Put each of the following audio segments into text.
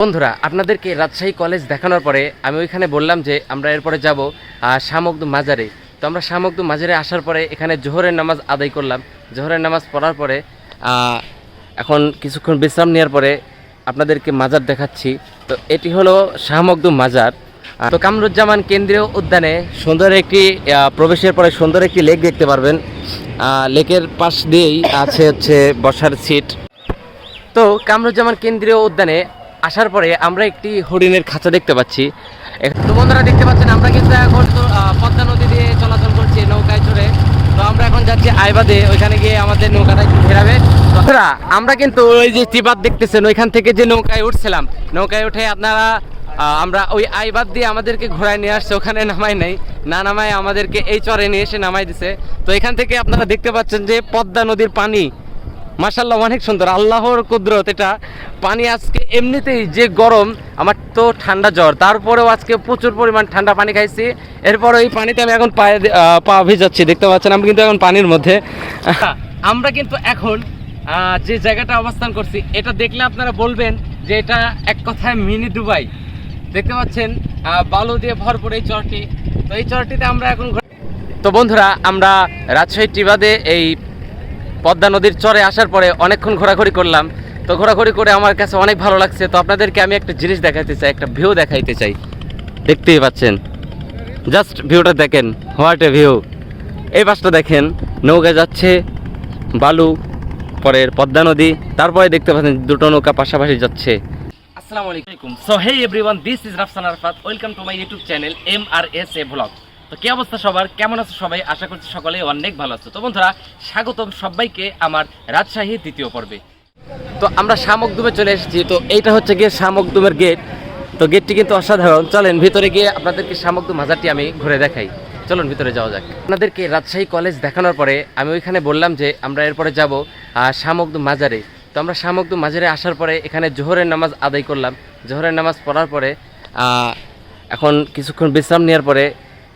বন্ধুরা, আপনাদেরকে রাজশাহী কলেজ দেখানোর পরে আমি ওইখানে বললাম যে আমরা এরপরে যাব শামকদু মাজারে। তো আমরা শামকদু মাজারে আসার পরে এখানে জোহরের নামাজ আদায় করলাম। জোহরের নামাজ পড়ার পরে এখন কিছুক্ষণ বিশ্রাম নেওয়ার পরে আপনাদেরকে মাজার দেখাচ্ছি। তো এটি হলো শাহমকদু মাজার। তো কামরুজ্জামান কেন্দ্রীয় উদ্যানে সুন্দর একটি প্রবেশের পরে সুন্দর একটি লেক দেখতে পারবেন। লেকের পাশ দিয়েই আছে হচ্ছে বসার সিট। তো কামরুজ্জামান কেন্দ্রীয় উদ্যানে আসার পরে আমরা একটি হরিণের খাঁচা দেখতে পাচ্ছি। তো বন্ধুরা দেখতে পাচ্ছেন আমরা কিন্তু এখন পদ্মা নদী দিয়ে চলাচল করছি নৌকায় চড়ে। তো আমরা এখন যাচ্ছি আইবাদে ওইখানে গিয়ে আমাদের নৌকাটা একটু ফেরাবে তো বন্ধুরা, আমরা কিন্তু ওই যে তিবাদ দেখতেছেন ওইখান থেকে যে নৌকায় উঠছিলাম নৌকায় উঠে আপনারা আমরা ওই আইবাদ দিয়ে আমাদেরকে ঘোরায় নিয়ে আসছে ওখানে নামাই নাই। না নামায় আমাদেরকে এই চরে নিয়ে এসে নামাই দিছে। তো এখান থেকে আপনারা দেখতে পাচ্ছেন যে পদ্মা নদীর পানি মাশাল্লাহ অনেক সুন্দর। আল্লাহর কুদরত, এটা পানি আজকে এমনিতেই যে গরম, আমার তো ঠান্ডা জ্বর। তারপরেও আজকে প্রচুর পরিমাণ ঠান্ডা পানি খাইছি। এরপর ওই পানিতে আমি এখন পায়ে পা ভিজাচ্ছি, দেখতে পাচ্ছেন? আমি কিন্তু এখন পানির মধ্যে। আমরা কিন্তু এখন যে জায়গাটা অবস্থান করছি, এটা দেখলে আপনারা বলবেন যে এটা এক কথায় মিনি দুবাই। দেখতে পাচ্ছেন বালু দিয়ে ভরপুর এই চরটি। তো এই চরটিতে আমরা এখন তো বন্ধুরা, আমরা রাজশাহী টিবাদে এই পদ্মা নদীর চরে আসার পরে অনেকক্ষণ ঘোরাঘুরি করলাম। তো ঘোরাঘুরি করে আমার কাছে অনেক ভালো লাগছে। তো আপনাদেরকে আমি একটা জিনিস দেখাইতে চাই, একটা ভিউ দেখাইতে চাই। দেখতেই পাচ্ছেন। জাস্ট ভিউটা দেখেন। হোয়াট এ ভিউ এই পাশটা দেখেন, নৌকা যাচ্ছে, বালু, পরের পদ্মা নদী। তারপরে দেখতে পাচ্ছেন দুটো নৌকা পাশাপাশি যাচ্ছে। আসসালামু আলাইকুম। So hey everyone this is Rafsan Arafat welcome to my YouTube channel M R S A vlog তো কি অবস্থা সবার? কেমন আছো সবাই? আশা করছি সকলে অনেক ভালো আছো। তো বন্ধুরা, স্বাগতম সবাইকে আমার রাজশাহী দ্বিতীয় পর্বে। তো আমরা শামকদুমে চলে এসেছি। তো এইটা হচ্ছে গিয়ে শামকদুমের গেট। তো গেটটি কিন্তু অসাধারণ। চলেন, ভিতরে গিয়ে আপনাদেরকে শামকদুম মাজারটি আমি ঘুরে দেখাই। চলুন, ভিতরে যাওয়া যাক। আপনাদেরকে রাজশাহী কলেজ দেখানোর পরে আমি ওইখানে বললাম যে আমরা এরপরে যাব শামকদুম মাজারে। তো আমরা শামকদুম মাজারে আসার পরে এখানে জোহরের নামাজ আদায় করলাম। জোহরের নামাজ পড়ার পরে এখন কিছুক্ষণ বিশ্রাম নেওয়ার পরে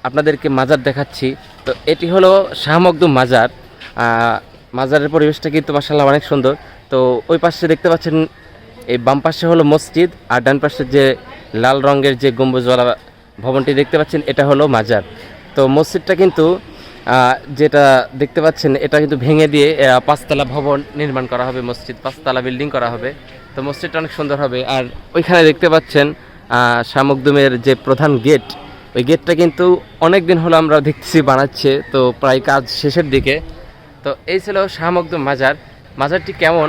আপনাদেরকে মাজার দেখাচ্ছি। তো এটি হলো শাহমকদুম মাজার। মাজারের পরিবেশটা কিন্তু মাসাল্লাহ অনেক সুন্দর। তো ওই পাশে দেখতে পাচ্ছেন, এই বাম পাশে হলো মসজিদ আর ডান পাশে যে লাল রঙের যে গম্বুজওয়ালা ভবনটি দেখতে পাচ্ছেন, এটা হলো মাজার। তো মসজিদটা কিন্তু যেটা দেখতে পাচ্ছেন, এটা কিন্তু ভেঙে দিয়ে পাঁচতলা ভবন নির্মাণ করা হবে মসজিদ, পাঁচতলা বিল্ডিং করা হবে। তো মসজিদটা অনেক সুন্দর হবে। আর ওইখানে দেখতে পাচ্ছেন শামকদুমের যে প্রধান গেট ওই গেটটা কিন্তু অনেক দিন হলো আমরা দেখতেছি বানাচ্ছে, তো প্রায় কাজ শেষের দিকে। তো এই ছিল শাহমকদুম মাজার। মাজারটি কেমন?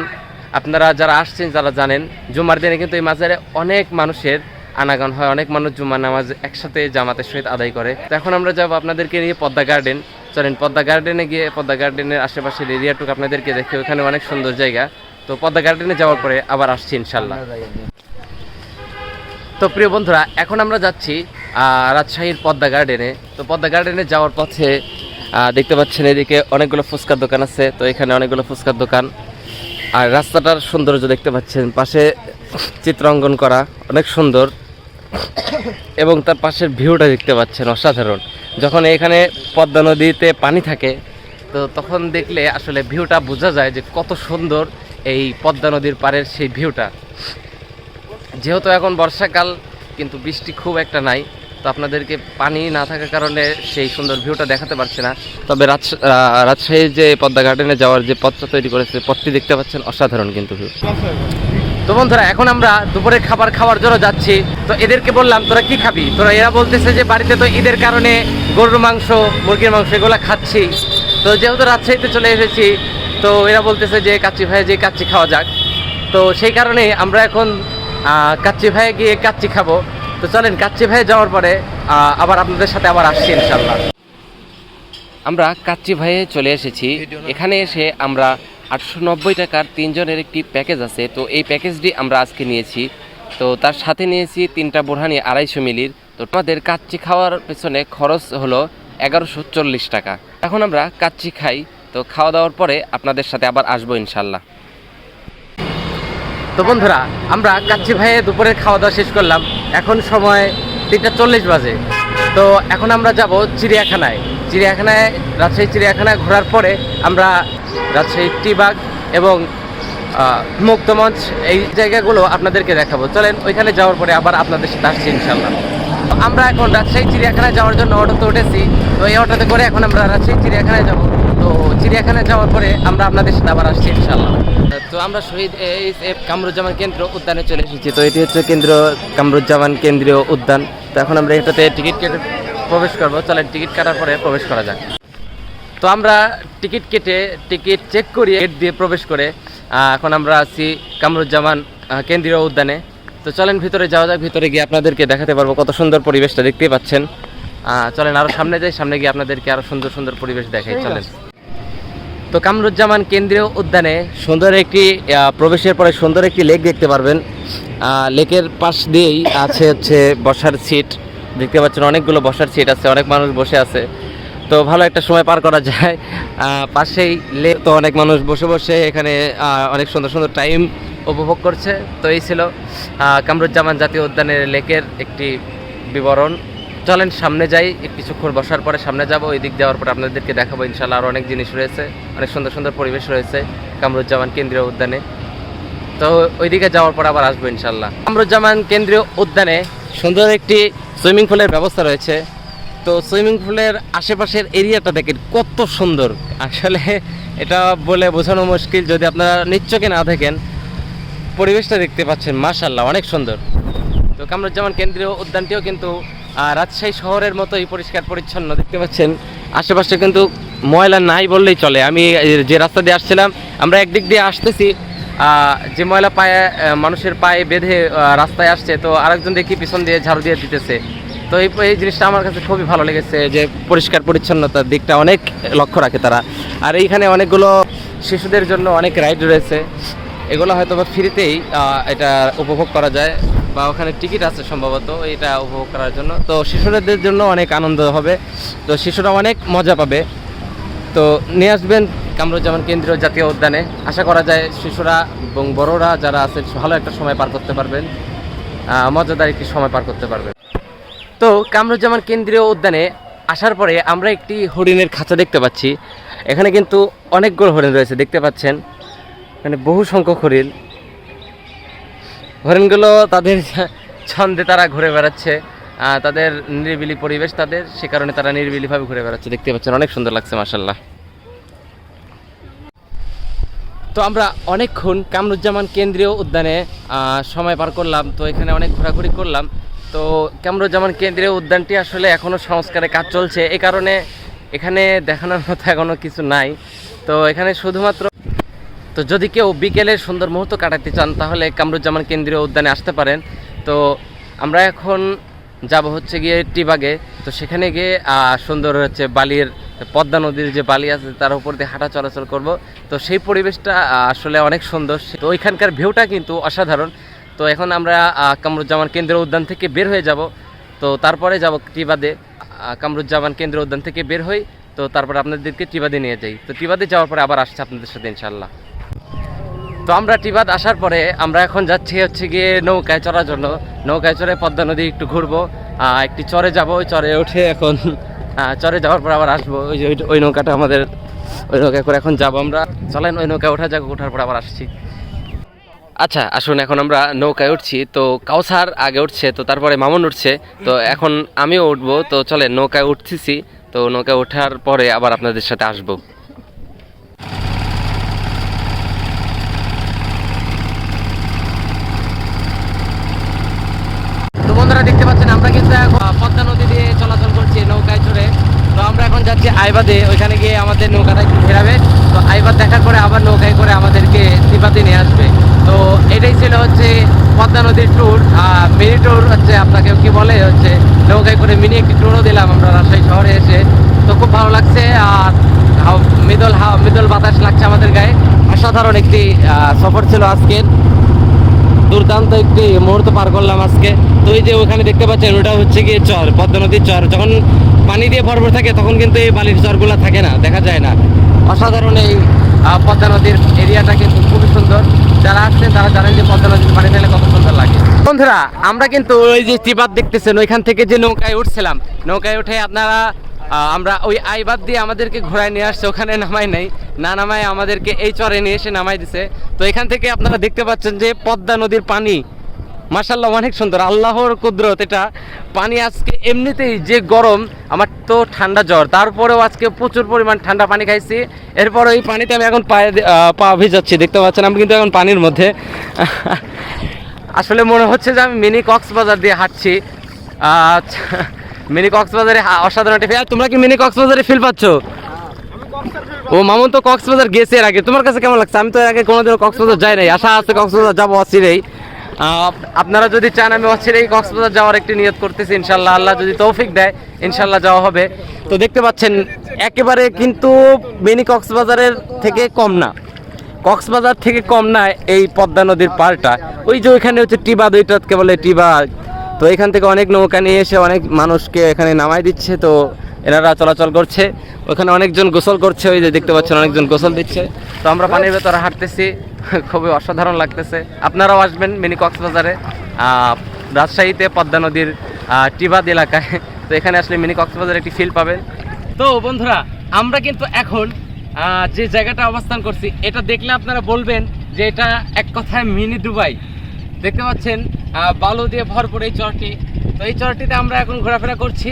আপনারা যারা আসছেন যারা জানেন, জুমার দিনে কিন্তু এই মাজারে অনেক মানুষের আনাগান হয়, অনেক মানুষ জুমার নামাজ একসাথে জামাতের সহিত আদায় করে। তো এখন আমরা যাব আপনাদেরকে নিয়ে পদ্মা গার্ডেন। চলেন, পদ্মা গার্ডেনে গিয়ে, পদ্মা গার্ডেনের আশেপাশের এরিয়াটুকু আপনাদেরকে দেখে, ওখানে অনেক সুন্দর জায়গা। তো পদ্মা গার্ডেনে যাওয়ার পরে আবার আসছি ইনশাল্লাহ তো প্রিয় বন্ধুরা, এখন আমরা যাচ্ছি রাজশাহীর পদ্মা গার্ডেনে। তো পদ্মা গার্ডেনে যাওয়ার পথে দেখতে পাচ্ছেন এদিকে অনেকগুলো ফুচকার দোকান আছে, তো এখানে অনেকগুলো ফুচকার দোকান। আর রাস্তাটার সৌন্দর্য দেখতে পাচ্ছেন, পাশে চিত্র চিত্রাঙ্কন করা, অনেক সুন্দর। এবং তার পাশের ভিউটা দেখতে পাচ্ছেন, অসাধারণ। যখন এখানে পদ্মা নদীতে পানি থাকে, তো তখন দেখলে আসলে ভিউটা বোঝা যায় যে কত সুন্দর এই পদ্মা নদীর পাড়ের সেই ভিউটা। যেহেতু এখন বর্ষাকাল, কিন্তু বৃষ্টি খুব একটা নাই। তো আপনাদেরকে পানি না থাকার কারণে সেই সুন্দর ভিউটা দেখাতে পারছি না। তবে রাজশাহীর যে পদ্মা গার্ডেনে যাওয়ার যে পথটা তৈরি করেছে, পথটি দেখতে পাচ্ছেন অসাধারণ কিন্তু ভিউ তো বন্ধুরা, এখন আমরা দুপুরের খাবার খাওয়ার জন্য যাচ্ছি। তো এদেরকে বললাম, তোরা কি খাবি? তোরা এরা বলতেছে যে, বাড়িতে তো ঈদের কারণে গরুর মাংস, মুরগির মাংস এগুলো খাচ্ছি। তো যেহেতু রাজশাহীতে চলে এসেছি, তো এরা বলতেছে যে, কাচ্চি ভাই যে কাচ্চি খাওয়া যাক। তো সেই কারণে আমরা এখন কাচ্চি ভাইয়ে গিয়ে কাচ্চি খাব। তো চলেন, কাচ্চি ভাইয়ে যাওয়ার পরে আবার আপনাদের সাথে আবার আসছি ইনশাল্লাহ আমরা কাচ্চি ভাইয়ে চলে এসেছি। এখানে এসে আমরা আটশো নব্বই টাকার তিনজনের একটি প্যাকেজ আছে। তো এই প্যাকেজটি আমরা আজকে নিয়েছি। তো তার সাথে নিয়েছি তিনটা বোরহানি আড়াইশো মিলির। তো আমাদের কাচ্চি খাওয়ার পেছনে খরচ হলো এগারোশো চল্লিশ টাকা। এখন আমরা কাচ্চি খাই। তো খাওয়া দাওয়ার পরে আপনাদের সাথে আবার আসব ইনশাল্লাহ তো বন্ধুরা, আমরা কাচ্চি ভাইয়ে দুপুরের খাওয়া দাওয়া শেষ করলাম। এখন সময় তিনটা চল্লিশ বাজে। তো এখন আমরা যাব চিড়িয়াখানায়। চিড়িয়াখানায়, রাজশাহী চিড়িয়াখানায় ঘোরার পরে আমরা রাজশাহী টিবাগ এবং মুক্তমঞ্চ এই জায়গাগুলো আপনাদেরকে দেখাবো। চলেন, ওইখানে যাওয়ার পরে আবার আপনাদের সাথে আসছি ইনশাল্লাহ আমরা এখন রাজশাহী চিড়িয়াখানায় যাওয়ার জন্য অটোতে উঠেছি। তো এই অটোতে করে এখন আমরা রাজশাহী চিড়িয়াখানায় যাব। তো চিড়িয়াখানায় যাওয়ার পরে আমরা আপনাদের সাথে আবার আসছি ইনশাল্লাহ তো আমরা শহীদ এইচ এফ কামরুজ্জামান কেন্দ্র উদ্যানে চলে এসেছি। তো এটি হচ্ছে কেন্দ্র, কামরুজ্জামান কেন্দ্রীয় উদ্যান। তো এখন আমরা এটাতে টিকিট কেটে প্রবেশ করব। চলেন, টিকিট কাটার পরে প্রবেশ করা যাক। তো আমরা টিকিট কেটে, টিকিট চেক করিয়ে গেট দিয়ে প্রবেশ করে এখন আমরা আছি কামরুজ্জামান কেন্দ্রীয় উদ্যানে। তো চলেন, ভিতরে যাওয়া যাক। ভিতরে গিয়ে আপনাদেরকে দেখাতে পারব কত সুন্দর পরিবেশটা দেখতেই পাচ্ছেন। চলেন আরও সামনে যাই। সামনে গিয়ে আপনাদেরকে আরও সুন্দর সুন্দর পরিবেশ দেখাই। চলেন। তো কামরুজ্জামান কেন্দ্রীয় উদ্যানে সুন্দর একটি প্রবেশের পরে সুন্দর একটি লেক দেখতে পারবেন। লেকের পাশ দিয়েই আছে হচ্ছে বসার সিট দেখতে পাচ্ছেন অনেকগুলো বসার সিট আছে, অনেক মানুষ বসে আছে। তো ভালো একটা সময় পার করা যায়। পাশেই লেক, তো অনেক মানুষ বসে বসে এখানে অনেক সুন্দর সুন্দর টাইম উপভোগ করছে। তো এই ছিল কামরুজ্জামান জাতীয় উদ্যানের লেকের একটি বিবরণ। চলেন, সামনে যাই। কিছুক্ষণ বসার পরে সামনে যাব, ওই দিক যাওয়ার পরে আপনাদেরকে দেখাবো ইনশাল্লাহ আরও অনেক জিনিস রয়েছে, অনেক সুন্দর সুন্দর পরিবেশ রয়েছে কামরুজ্জামান কেন্দ্রীয় উদ্যানে। তো ওইদিকে যাওয়ার পর আবার আসব ইনশাল্লাহ কামরুজ্জামান কেন্দ্রীয় উদ্যানে সুন্দর একটি সুইমিং পুলের ব্যবস্থা রয়েছে। তো সুইমিং পুলের আশেপাশের এরিয়াটা দেখেন কত সুন্দর। আসলে এটা বলে বোঝানো মুশকিল, যদি আপনারা নিচ্চকে না দেখেন, পরিবেশটা দেখতে পাচ্ছেন মাশাল্লাহ অনেক সুন্দর। তো কামরুজ্জামান কেন্দ্রীয় উদ্যানটিও কিন্তু রাজশাহী শহরের মতোই পরিষ্কার পরিচ্ছন্ন দেখতে পাচ্ছেন, আশেপাশে কিন্তু ময়লা নাই বললেই চলে। আমি যে রাস্তা দিয়ে আসছিলাম, আমরা একদিক দিয়ে আসতেছি যে ময়লা পায়ে মানুষের পায়ে বেঁধে রাস্তায় আসছে, তো আরেকজন দেখি পিছন দিয়ে ঝাড়ু দিয়ে দিতেছে। তো এই এই জিনিসটা আমার কাছে খুবই ভালো লেগেছে যে পরিষ্কার পরিচ্ছন্নতার দিকটা অনেক লক্ষ্য রাখে তারা। আর এইখানে অনেকগুলো শিশুদের জন্য অনেক রাইড রয়েছে। এগুলো হয়তো ফ্রিতেই এটা উপভোগ করা যায়। বা ওখানে টিকিট আছে সম্ভবত, এটা উপভোগ করার জন্য। তো শিশুদের জন্য অনেক আনন্দ হবে। তো শিশুরা অনেক মজা পাবে। তো নিয়ে আসবেন কামরুজ্জামান কেন্দ্রীয় জাতীয় উদ্যানে। আশা করা যায় শিশুরা এবং বড়রা যারা আছে, ভালো একটা সময় পার করতে পারবেন। মজাদার একটি সময় পার করতে পারবেন। তো কামরুজ্জামান কেন্দ্রীয় উদ্যানে আসার পরে আমরা একটি হরিণের খাঁচা দেখতে পাচ্ছি। এখানে কিন্তু অনেকগুলো হরিণ রয়েছে, দেখতে পাচ্ছেন। মানে বহু সংখ্যক হরিণ। হরিণগুলো তাদের ছন্দে তারা ঘুরে বেড়াচ্ছে তাদের নিরিবিলি পরিবেশ তাদের, সে কারণে তারা নিরিবিলিভাবে ঘুরে বেড়াচ্ছে। দেখতে পাচ্ছেন, অনেক সুন্দর লাগছে মাসাল্লাহ তো আমরা অনেকক্ষণ কামরুজ্জামান কেন্দ্রীয় উদ্যানে সময় পার করলাম, তো এখানে অনেক ঘোরাঘুরি করলাম। তো কামরুজ্জামান কেন্দ্রীয় উদ্যানটি আসলে এখনও সংস্কারে কাজ চলছে এই কারণে এখানে দেখানোর মতো এখনও কিছু নাই। তো এখানে শুধুমাত্র তো যদি কেউ বিকেলে সুন্দর মুহূর্ত কাটাতে চান, তাহলে কামরুজ্জামান কেন্দ্রীয় উদ্যানে আসতে পারেন। তো আমরা এখন যাব হচ্ছে গিয়ে টিবাগে। তো সেখানে গিয়ে সুন্দর হচ্ছে বালির, পদ্মা নদীর যে বালি আছে, তার উপর দিয়ে হাঁটা চলাচল করব। তো সেই পরিবেশটা আসলে অনেক সুন্দর। তো ওইখানকার ভিউটা কিন্তু অসাধারণ। তো এখন আমরা কামরুজ্জামান কেন্দ্রীয় উদ্যান থেকে বের হয়ে যাব। তো তারপরে যাব টিবাদে। কামরুজ্জামান কেন্দ্রীয় উদ্যান থেকে বের হই। তো তারপরে আপনাদেরকে টিবাদে নিয়ে যাই। তো টিবাদে যাওয়ার পরে আবার আসছে আপনাদের সাথে ইনশাল্লাহ তো আমরা টিবাদ আসার পরে আমরা এখন যাচ্ছি হচ্ছে গিয়ে নৌকায় চড়ার জন্য। নৌকায় চড়ে পদ্মা নদী একটু ঘুরবো একটি চরে যাব, ওই চরে উঠে এখন চরে যাওয়ার পর আবার আসব। ওই যে ওই- ওই নৌকাটা আমাদের, ওই নৌকায় করে এখন যাব আমরা। চলেন, ওই নৌকায় ওঠা যাক, ওঠার পর আবার আসছি। আচ্ছা আসুন, এখন আমরা নৌকায় উঠছি। তো কাউসার আগে উঠছে, তো তারপরে মামুন উঠছে। তো এখন আমিও উঠবো। তো চলে নৌকায় উঠতেছি। তো নৌকায় ওঠার পরে আবার আপনাদের সাথে আসব তো বন্ধুরা দেখতে পাচ্ছেন আমরা কিন্তু এখন পদ্মা নদী দিয়ে চলাচল করছি নৌকায় চড়ে তো আমরা এখন যাচ্ছি আইবাদে ওইখানে গিয়ে আমাদের নৌকাটা ঘেরাবে। তো আইবাদ দেখার পরে আবার নৌকায় করে আমাদেরকে তিবাতে নিয়ে আসবে। তো এটাই ছিল হচ্ছে পদ্মা নদীর ট্যুর মিনি ট্যুর হচ্ছে আপনাকে কি বলে হচ্ছে নৌকায় করে মিনি একটি ট্যুরও দিলাম আমরা রাজশাহী শহরে এসে। তো খুব ভালো লাগছে আর মৃদল মৃদল বাতাস লাগছে আমাদের গায়ে। অসাধারণ একটি সফর ছিল আজকের দুর্দান্ত একটি মুহূর্ত পার করলাম আজকে। তো এই যে ওখানে দেখতে পাচ্ছেন, ওটা হচ্ছে গিয়ে চর, পদ্মা নদীর চর। যখন পানি দিয়ে ভরপুর থাকে, তখন কিন্তু এই বালির চরগুলো থাকে না, দেখা যায় না। অসাধারণ এই পদ্মা নদীর এরিয়াটা কিন্তু খুবই সুন্দর। যারা আসছেন, তারা জানেন যে পদ্মা নদীর পানি ফেলে কত সুন্দর লাগে। বন্ধুরা, আমরা কিন্তু ওই যে টিবাদ দেখতেছেন, ওইখান থেকে যে নৌকায় উঠছিলাম। নৌকায় উঠে আপনারা আমরা ওই আইবাদ দিয়ে আমাদেরকে ঘোরায় নিয়ে আসছে, ওখানে নামাই নাই। না নামায় আমাদেরকে এই চরে নিয়ে এসে নামাই দিছে। তো এখান থেকে আপনারা দেখতে পাচ্ছেন যে পদ্মা নদীর পানি মার্শাল্লাহ অনেক সুন্দর। আল্লাহর কুদরত, এটা পানি আজকে এমনিতেই যে গরম, আমার তো ঠান্ডা জ্বর। তারপরেও আজকে প্রচুর পরিমাণ ঠান্ডা পানি খাইছি। এরপর ওই পানিতে আমি এখন পায়ে পা ভিজাচ্ছি, দেখতে পাচ্ছেন? আমি কিন্তু এখন পানির মধ্যে। আসলে মনে হচ্ছে যে আমি মিনি কক্সবাজার দিয়ে হাঁটছি। মিনি কক্সবাজারে অসাধারণ একটা আর তোমরা কি মিনি কক্সবাজারে ফিল পাচ্ছ? ও, মামুন তো কক্সবাজার গেছে এর আগে। তোমার কাছে কেমন লাগছে? আমি তো এর আগে কোনোদিনও কক্সবাজার যাই নাই। আশা আছে কক্সবাজার যাব অচিরেই। আপনারা যদি চান, আমি অচিরেই কক্সবাজার যাওয়ার একটি নিয়ত করতেছি। ইনশাল্লাহ আল্লাহ যদি তৌফিক দেয় ইনশাল্লাহ যাওয়া হবে। তো দেখতে পাচ্ছেন, একেবারে কিন্তু মিনি কক্সবাজারের থেকে কম না। কক্সবাজার থেকে কম না এই পদ্মা নদীর পাড়টা। ওই যে ওইখানে হচ্ছে টিবা দুইটাকে বলে টিবা। তো এখান থেকে অনেক নৌকা নিয়ে এসে অনেক মানুষকে এখানে নামাই দিচ্ছে। তো এনারা চলাচল করছে। ওখানে অনেকজন গোসল করছে। ওই যে দেখতে পাচ্ছেন, অনেকজন গোসল দিচ্ছে। তো আমরা পানির ভেতরে হাঁটতেছি। খুবই অসাধারণ লাগতেছে। আপনারাও আসবেন মিনি কক্সবাজারে। রাজশাহীতে পদ্মা নদীর টিবাদ এলাকায়। তো এখানে আসলে মিনি কক্সবাজার একটি ফিল পাবেন। তো বন্ধুরা, আমরা কিন্তু এখন যে জায়গাটা অবস্থান করছি, এটা দেখলে আপনারা বলবেন যে এটা এক কথায় মিনি দুবাই। দেখতে পাচ্ছেন বালু দিয়ে ভরপুর এই চরটি। তো এই চরটিতে আমরা এখন ঘোরাফেরা করছি।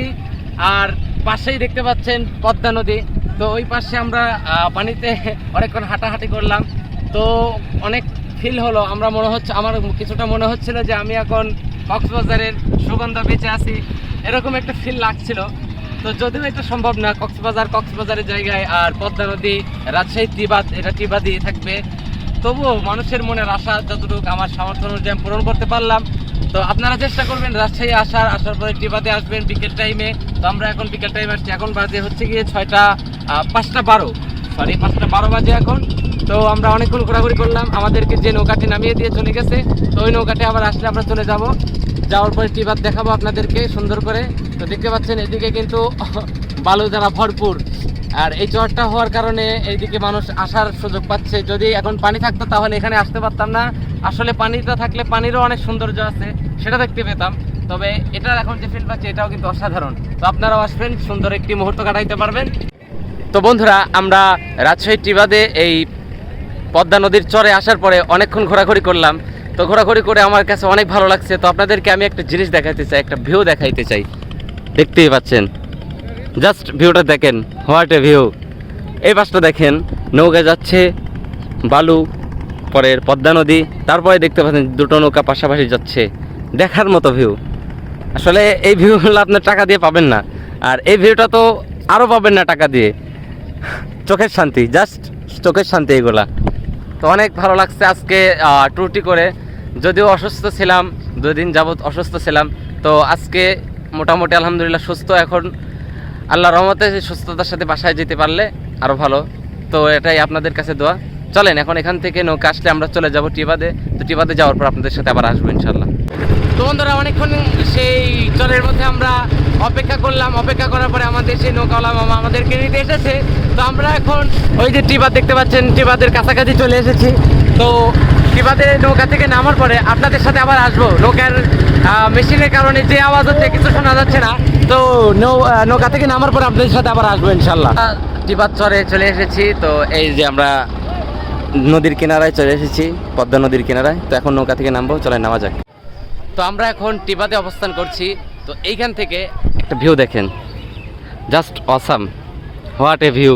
আর পাশেই দেখতে পাচ্ছেন পদ্মা নদী। তো ওই পাশে আমরা পানিতে অনেকক্ষণ হাঁটাহাঁটি করলাম। তো অনেক ফিল হলো। আমরা মনে হচ্ছে, আমার কিছুটা মনে হচ্ছিল যে আমি এখন কক্সবাজারের সুগন্ধ বেঁচে আছি। এরকম একটা ফিল লাগছিল। তো যদিও এটা সম্ভব না, কক্সবাজার কক্সবাজারের জায়গায় আর পদ্মা নদী, রাজশাহী টিবাদ, এটা টিবাদি থাকবে। তবুও মানুষের মনের আশা যতটুকু আমার সামর্থ্য অনুযায়ী পূরণ করতে পারলাম। তো আপনারা চেষ্টা করবেন রাজশাহী আসার আসার পরে টিবাতে আসবেন বিকেল টাইমে তো আমরা এখন বিকেল টাইমে আসছি। এখন বাজে হচ্ছে গিয়ে ছয়টা পাঁচটা বারো। সরি পাঁচটা বারো বাজে এখন। তো আমরা অনেকক্ষণ ঘোরাঘুরি করলাম। আমাদেরকে যে নৌকাটি নামিয়ে দিয়ে চলে গেছে, তো ওই নৌকাটি আবার আসলে আমরা চলে যাব। যাওয়ার পরে টিবাত দেখাবো আপনাদেরকে সুন্দর করে। তো দেখতে পাচ্ছেন, এদিকে কিন্তু বালু দ্বারা ভরপুর। আর এই চরটা হওয়ার কারণে এইদিকে মানুষ আসার সুযোগ পাচ্ছে। যদি এখন পানি থাকতো, তাহলে এখানে আসতে পারতাম না। আসলে পানিটা থাকলে পানিরও অনেক সৌন্দর্য আছে, সেটা দেখতে পেতাম। তবে এটার এখন যে ফিল পাচ্ছি, এটাও কিন্তু অসাধারণ। তো আপনারাও আসবেন, সুন্দর একটি মুহূর্ত কাটাইতে পারবেন। তো বন্ধুরা, আমরা রাজশাহী টিবাদে এই পদ্মা নদীর চরে আসার পরে অনেকক্ষণ ঘোরাঘুরি করলাম। তো ঘোরাঘুরি করে আমার কাছে অনেক ভালো লাগছে। তো আপনাদেরকে আমি একটা জিনিস দেখাইতে চাই, একটা ভিউ দেখাইতে চাই। দেখতেই পাচ্ছেন। জাস্ট ভিউটা দেখেন। হোয়াট এ ভিউ এই পাশটা দেখেন, নৌকা যাচ্ছে, বালু, পরের পদ্মা নদী। তারপরে দেখতে পাচ্ছেন, দুটো নৌকা পাশাপাশি যাচ্ছে। দেখার মতো ভিউ আসলে এই ভিউগুলো আপনার টাকা দিয়ে পাবেন না। আর এই ভিউটা তো আরও পাবেন না টাকা দিয়ে। চোখের শান্তি জাস্ট চোখের শান্তি এগুলা। তো অনেক ভালো লাগছে আজকে ট্যুরটি করে। যদিও অসুস্থ ছিলাম, দুদিন যাবৎ অসুস্থ ছিলাম। তো আজকে মোটামুটি আলহামদুলিল্লাহ সুস্থ। এখন আল্লাহ রহমতে সুস্থতার সাথে বাসায় যেতে পারলে আরও ভালো। তো এটাই আপনাদের কাছে দোয়া। চলেন, এখন এখান থেকে নৌকা আসলে আমরা চলে যাব টিবাদে। তো টিবাদে যাওয়ার পর আপনাদের সাথে আবার আসব ইনশাল্লাহ তো বন্ধুরা, অনেকক্ষণ সেই চরের মধ্যে আমরা অপেক্ষা করলাম অপেক্ষা করার পরে আমাদের সেই নৌকাওয়ালা মামা আমাদেরকে নিতে এসেছে। তো আমরা এখন ওই যে টিবাদ দেখতে পাচ্ছেন টিবাদের কাছাকাছি চলে এসেছি। তো টিবাদের নৌকা থেকে নামার পরে আপনাদের সাথে আবার আসব। নৌকার মেশিনের কারণে যে আওয়াজ হচ্ছে কিছু শোনা যাচ্ছে না। তো নৌ- নৌকা থেকে নামার পরে আপনাদের সাথে আবার আসব ইনশাল্লাহ টিবাদ চরে চলে এসেছি। তো এই যে আমরা নদীর কিনারায় চলে এসেছি পদ্মা নদীর কিনারায়। তো এখন নৌকা থেকে নামবো চলে নামা যাক। তো আমরা এখন টিবাতে অবস্থান করছি। তো এইখান থেকে একটা ভিউ দেখেন। Just awesome what a view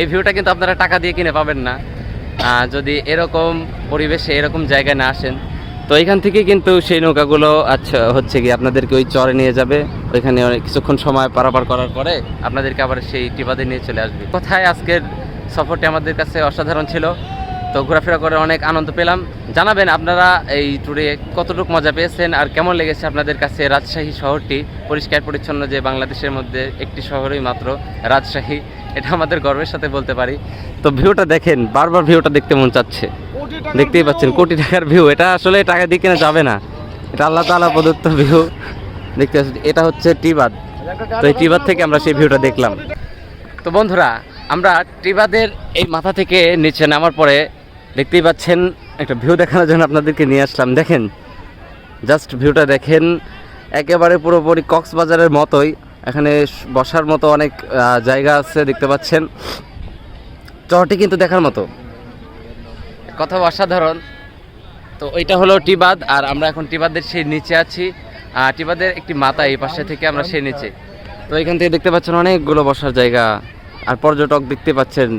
এই ভিউটা কিন্তু আপনারা টাকা দিয়ে কিনে পাবেন না। যদি এরকম পরিবেশে এরকম জায়গায় না আসেন, তো এখান থেকে কিন্তু সেই নৌকাগুলো আচ্ছা হচ্ছে কি আপনাদেরকে ওই চরে নিয়ে যাবে। ওইখানে কিছুক্ষণ সময় পারাপার করার পরে আপনাদেরকে আবার সেই টিবাদে নিয়ে চলে আসবে। কোথায় আজকের সফরটি আমাদের কাছে অসাধারণ ছিল? তো ঘোরাফেরা করে অনেক আনন্দ পেলাম। জানাবেন আপনারা এই ট্যুরে কতটুকু মজা পেয়েছেন আর কেমন লেগেছে আপনাদের কাছে রাজশাহী শহরটি? পরিষ্কার পরিচ্ছন্ন যে বাংলাদেশের মধ্যে একটি শহরই মাত্র রাজশাহী এটা আমাদের গর্বের সাথে বলতে পারি। তো ভিউটা দেখেন বারবার ভিউটা দেখতে মন চাচ্ছে। দেখতেই পাচ্ছেন কোটি টাকার ভিউ এটা আসলে টাকা দিয়ে কেনা যাবে না। এটা আল্লাহ তালা প্রদত্ত ভিউ দেখতে পাচ্ছেন এটা হচ্ছে টিবাদ। তো এই টিবাদ থেকে আমরা সেই ভিউটা দেখলাম। তো বন্ধুরা আমরা টিবাদের এই মাথা থেকে নিচে নামার পরে দেখতেই পাচ্ছেন, একটা ভিউ দেখানোর জন্য আপনাদেরকে নিয়ে আসলাম। দেখেন জাস্ট ভিউটা দেখেন, একেবারে পুরোপুরি কক্সবাজারের মতোই। এখানে বসার মতো অনেক জায়গা আছে, দেখতে পাচ্ছেন। চরটি কিন্তু দেখার মতো। কথা অসাধারণ। তো ওইটা হলো টিবাদ, আর আমরা এখন টিবাদের সেই নিচে আছি। আর টিবাদের একটি মাথা এই পাশে থেকে আমরা সেই নিচে। তো এখান থেকে দেখতে পাচ্ছেন অনেকগুলো বসার জায়গা। আর পর্যটক দেখতে পাচ্ছেন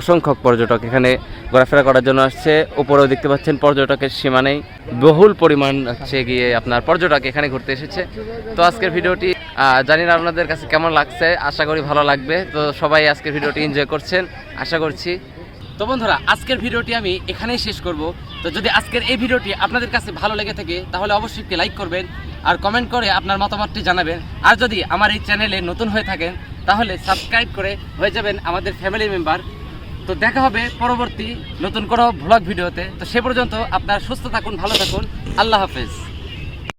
অসংখ্য পর্যটক এখানে ঘোরাফেরা করার জন্য আসছে। উপরেও দেখতে পাচ্ছেন পর্যটকের সীমা নেই। বহুল পরিমাণ হচ্ছে গিয়ে আপনার পর্যটক এখানে ঘুরতে এসেছে। তো আজকের ভিডিওটি জানি না আপনাদের কাছে কেমন লাগছে, আশা করি ভালো লাগবে। তো সবাই আজকের ভিডিওটি এনজয় করছেন, আশা করছি। তো বন্ধুরা, আজকের ভিডিওটি আমি এখানেই শেষ করব। তো যদি আজকের এই ভিডিওটি আপনাদের কাছে ভালো লেগে থাকে, তাহলে অবশ্যই একটি লাইক করবেন আর কমেন্ট করে আপনার মতামতটি জানাবেন। আর যদি আমার এই চ্যানেলে নতুন হয়ে থাকেন, তাহলে সাবস্ক্রাইব করে হয়ে যাবেন আমাদের ফ্যামিলি মেম্বার তো দেখা হবে পরবর্তী নতুন কোনো ভ্লগ ভিডিওতে। তো সে পর্যন্ত আপনার সুস্থ থাকুন, ভালো থাকুন। আল্লাহ হাফেজ।